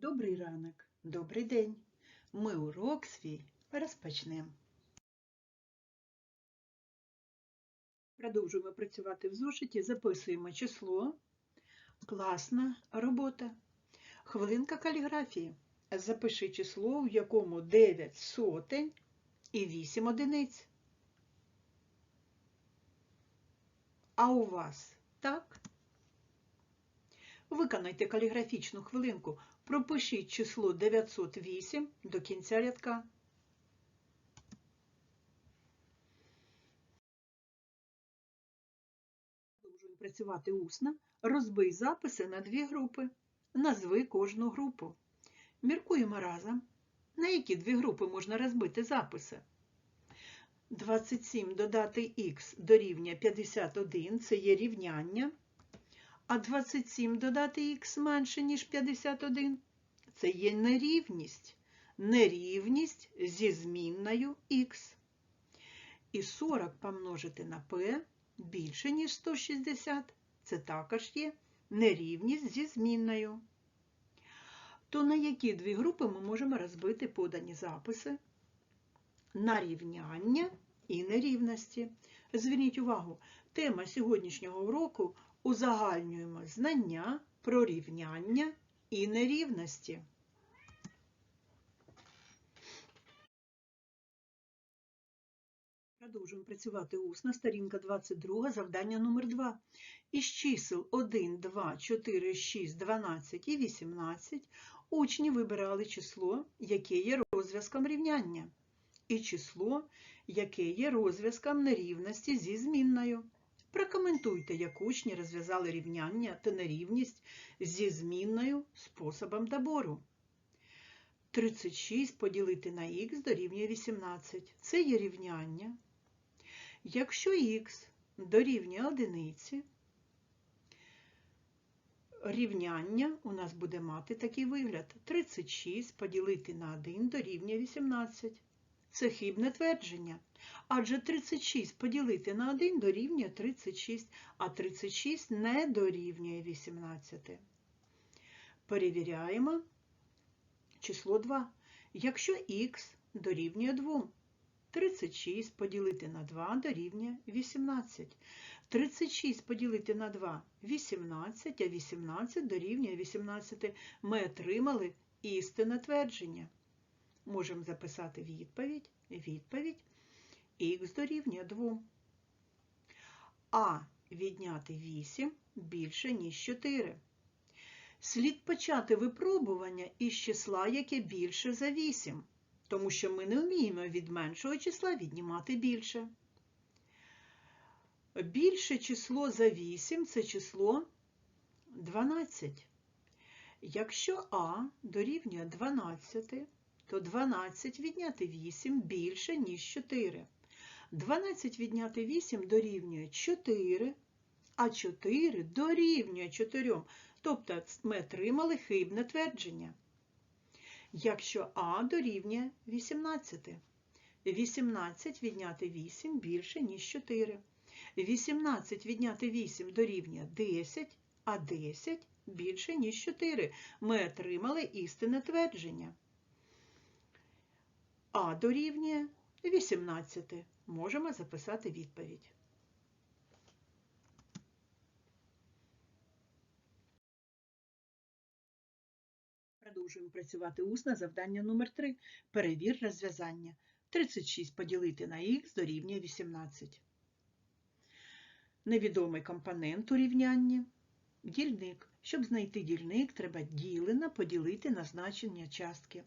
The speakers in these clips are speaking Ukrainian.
Добрий ранок, добрий день. Ми урок свій розпочнемо. Продовжуємо працювати в зошиті, записуємо число. Класна робота. Хвилинка каліграфії. Запиши число, в якому 9 сотень і 8 одиниць. А у вас так? Виконайте каліграфічну хвилинку. Пропишіть число 908 до кінця рядка. Продовжуємо працювати усно. Розбий записи на дві групи. Назви кожну групу. Міркуємо разом. На які дві групи можна розбити записи? 27 додати х дорівнює 51 це є рівняння. А 27 додати х менше, ніж 51 це є нерівність. Нерівність зі змінною х. І 40 помножити на p більше, ніж 160 це також є нерівність зі змінною. То на які дві групи ми можемо розбити подані записи? На рівняння і нерівності. Зверніть увагу, тема сьогоднішнього уроку узагальнюємо знання про рівняння і нерівності. Продовжуємо працювати усно. Сторінка 22, завдання номер 2. Із чисел 1, 2, 4, 6, 12 і 18 учні вибирали число, яке є розв'язком рівняння, і число, яке є розв'язком нерівності зі змінною. Прокоментуйте, як учні розв'язали рівняння та нерівність зі змінною способом добору. 36 поділити на х дорівнює 18. Це є рівняння. Якщо х дорівнює одиниці, рівняння у нас буде мати такий вигляд. 36 поділити на 1 дорівнює 18. Це хибне твердження. Адже 36 поділити на 1 дорівнює 36, а 36 не дорівнює 18. Перевіряємо число 2. Якщо х дорівнює 2, 36 поділити на 2 дорівнює 18. 36 поділити на 2 – 18, а 18 дорівнює 18. Ми отримали істинне твердження. Можемо записати відповідь. Відповідь х дорівнює 2. А відняти 8 більше, ніж 4. Слід почати випробування із числа, яке більше за 8, тому що ми не вміємо від меншого числа віднімати більше. Більше число за 8 це число 12. Якщо А дорівнює 12, то 12 відняти 8 більше, ніж 4. 12 відняти 8 дорівнює 4, а 4 дорівнює 4. Тобто ми отримали хибне твердження. Якщо А дорівнює 18, 18 відняти 8 більше, ніж 4. 18 відняти 8 дорівнює 10, а 10 більше, ніж 4. Ми отримали істинне твердження. А дорівнює 18. Можемо записати відповідь. Продовжуємо працювати усно. Завдання номер 3. Перевір розв'язання. 36 поділити на х дорівнює 18. Невідомий компонент у рівнянні. Дільник. Щоб знайти дільник, треба ділена поділити на значення частки.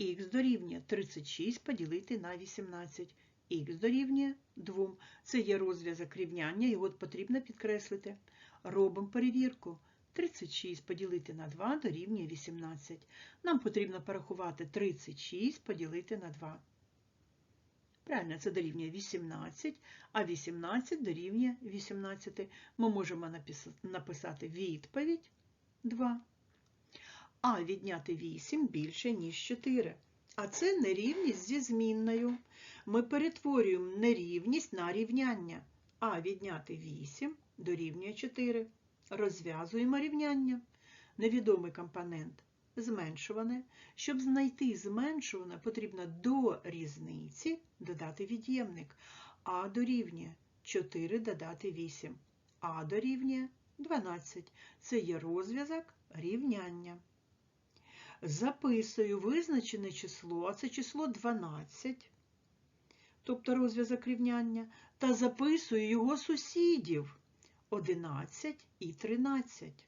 Х дорівнює 36 поділити на 18. Х дорівнює 2. Це є розв'язок рівняння, його потрібно підкреслити. Робимо перевірку. 36 поділити на 2 дорівнює 18. Нам потрібно порахувати 36 поділити на 2. Правильно, це дорівнює 18, а 18 дорівнює 18. Ми можемо написати відповідь 2. А відняти 8 більше, ніж 4. А це нерівність зі змінною. Ми перетворюємо нерівність на рівняння. А відняти 8 дорівнює 4. Розв'язуємо рівняння. Невідомий компонент зменшуване. Щоб знайти зменшуване, потрібно до різниці додати від'ємник. А дорівнює 4 додати 8. А дорівнює 12. Це є розв'язок рівняння. Записую визначене число, а це число 12, тобто розв'язок рівняння, та записую його сусідів 11 і 13.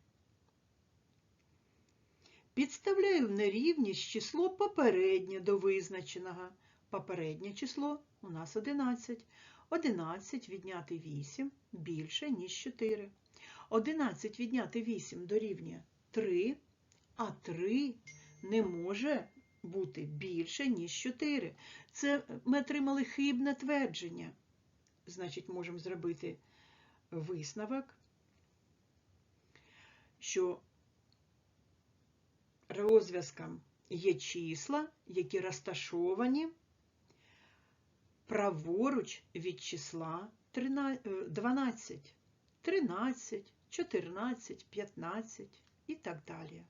Підставляю в нерівність число попереднє до визначеного. Попереднє число у нас 11. 11 відняти 8 більше, ніж 4. 11 відняти 8 дорівнює 3, а 3 не може бути більше, ніж 4. Це ми отримали хибне твердження. Значить, можемо зробити висновок, що розв'язком є числа, які розташовані праворуч від числа 12, 13, 14, 15 і так далі.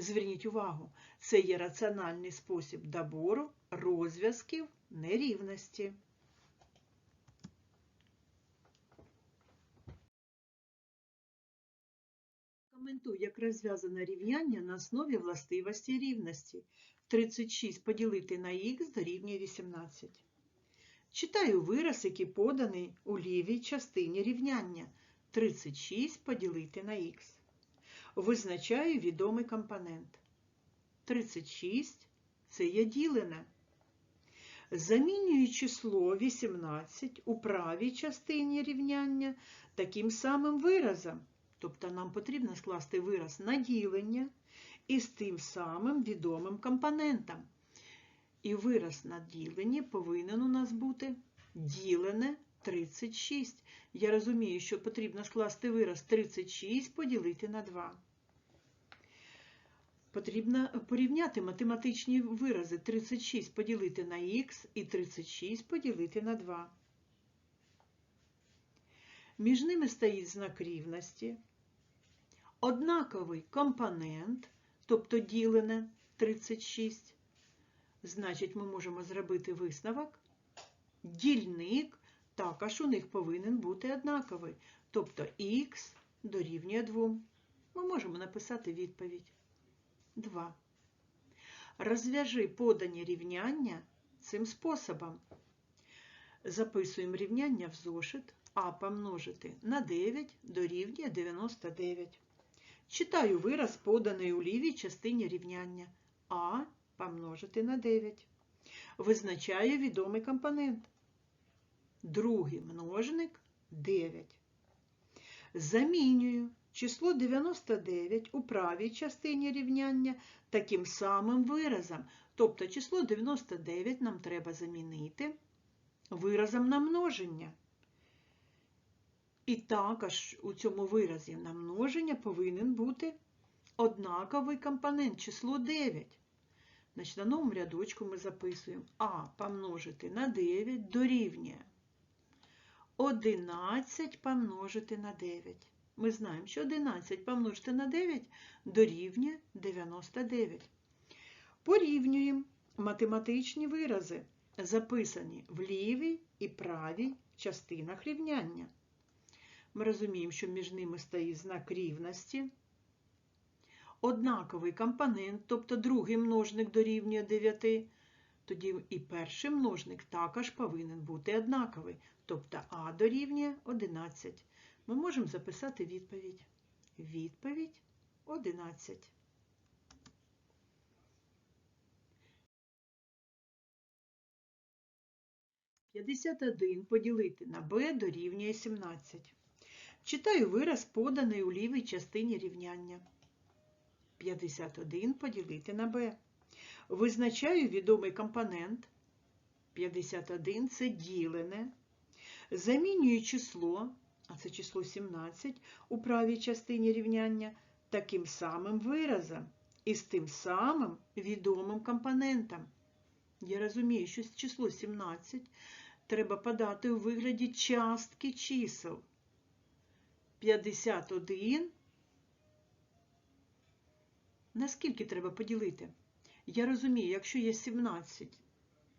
Зверніть увагу, це є раціональний спосіб добору розв'язків нерівності. Коментуй, як розв'язане рівняння на основі властивості рівності. 36 поділити на х дорівнює 18. Читаю вираз, який поданий у лівій частині рівняння. 36 поділити на х. Визначаю відомий компонент. 36 це є ділене. Замінюю число 18 у правій частині рівняння таким самим виразом. Тобто нам потрібно скласти вираз на ділення із тим самим відомим компонентом. І вираз на діленні повинен у нас бути ділене 36. Я розумію, що потрібно скласти вираз 36 поділити на 2. Потрібно порівняти математичні вирази 36 поділити на х і 36 поділити на 2. Між ними стоїть знак рівності. Однаковий компонент, тобто ділене 36. Значить, ми можемо зробити висновок. Дільник також у них повинен бути однаковий. Тобто х дорівнює 2. Ми можемо написати відповідь 2. Розв'яжи подані рівняння цим способом. Записуємо рівняння в зошит, а помножити на 9 дорівнює 99. Читаю вираз, поданий у лівій частині рівняння. А помножити на 9. Визначаю відомий компонент. Другий множник 9. Замінюю число 99 у правій частині рівняння таким самим виразом. Тобто число 99 нам треба замінити виразом на множення. І також у цьому виразі на множення повинен бути однаковий компонент число 9. Значить, на новому рядочку ми записуємо А помножити на 9 дорівнює 11 помножити на 9. Ми знаємо, що 11 помножити на 9 дорівнює 99. Порівнюємо математичні вирази, записані в лівій і правій частинах рівняння. Ми розуміємо, що між ними стоїть знак рівності. Однаковий компонент, тобто другий множник дорівнює 9, тоді і перший множник також повинен бути однаковий, тобто А дорівнює 11. Ми можемо записати відповідь. Відповідь 11. П'ятдесят один поділити на b дорівнює 17. Читаю вираз, поданий у лівій частині рівняння. 51 поділити на b. Визначаю відомий компонент. 51 це ділене. Замінюю число, а це число 17, у правій частині рівняння таким самим виразом і з тим самим відомим компонентом. Я розумію, що число 17 треба подати у вигляді частки чисел. 51 на скільки треба поділити? Я розумію, якщо є 17,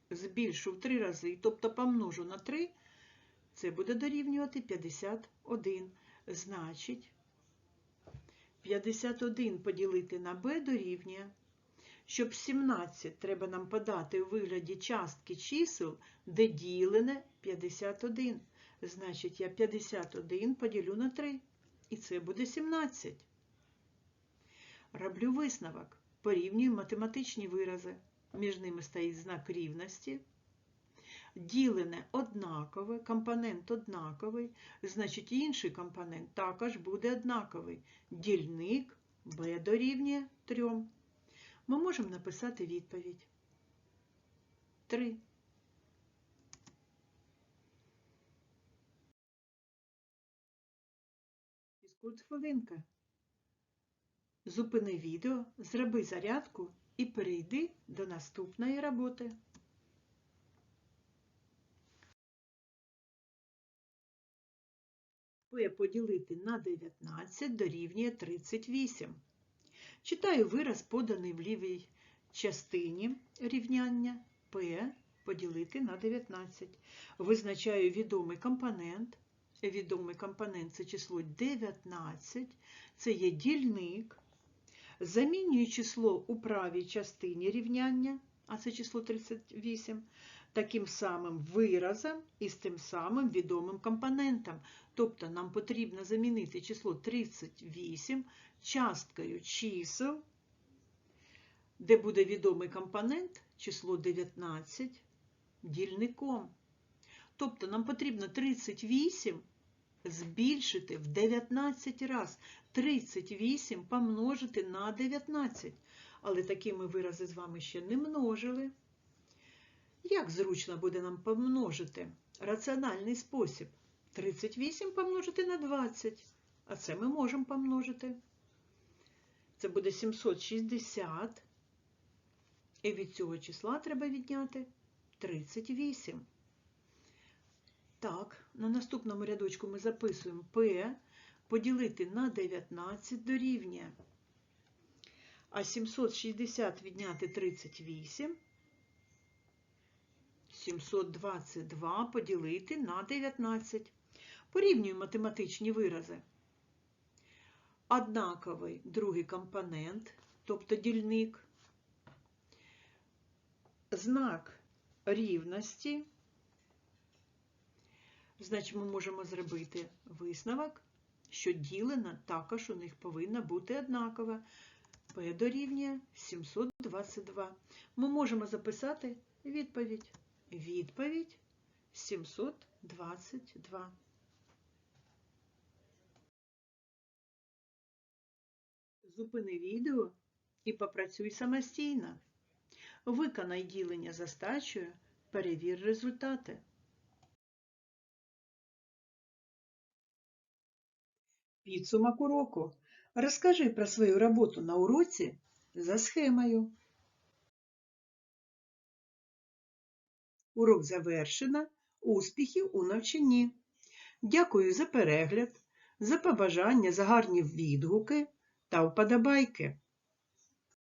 збільшу в 3 рази, тобто помножу на 3, це буде дорівнювати 51. Значить, 51 поділити на b дорівнює. Щоб 17 треба нам подати у вигляді частки чисел, де ділене 51. Значить, я 51 поділю на 3. І це буде 17. Роблю висновок. Порівнюю математичні вирази. Між ними стоїть знак рівності. Ділене однакове, компонент однаковий, значить інший компонент також буде однаковий. Дільник b дорівнює 3. Ми можемо написати відповідь. 3. Фізкульт хвилинка. Зупини відео, зроби зарядку і перейди до наступної роботи. P поділити на 19 дорівнює 38. Читаю вираз, поданий в лівій частині рівняння P поділити на 19. Визначаю відомий компонент. Відомий компонент це число 19, це є дільник. Замінюю число у правій частині рівняння, а це число 38, таким самим виразом і з тим самим відомим компонентом. Тобто нам потрібно замінити число 38 часткою чисел, де буде відомий компонент, число 19 дільником. Тобто нам потрібно 38 збільшити в 19 раз. 38 помножити на 19. Але такі ми вирази з вами ще не множили. Як зручно буде нам помножити? Раціональний спосіб. 38 помножити на 20. А це ми можемо помножити. Це буде 760. І від цього числа треба відняти 38. Так, на наступному рядочку ми записуємо P поділити на 19 дорівнює. А 760 відняти 38. 722 поділити на 19. Порівнюємо математичні вирази. Однаковий другий компонент, тобто дільник, знак рівності. Значить, ми можемо зробити висновок, що ділена також у них повинна бути однакова. P дорівнює 722. Ми можемо записати відповідь. Відповідь 722. Зупини відео і попрацюй самостійно. Виконай ділення за стачею, перевір результати. Підсумок уроку. Розкажи про свою роботу на уроці за схемою. Урок завершено. Успіхів у навчанні. Дякую за перегляд, за побажання, за гарні відгуки та вподобайки.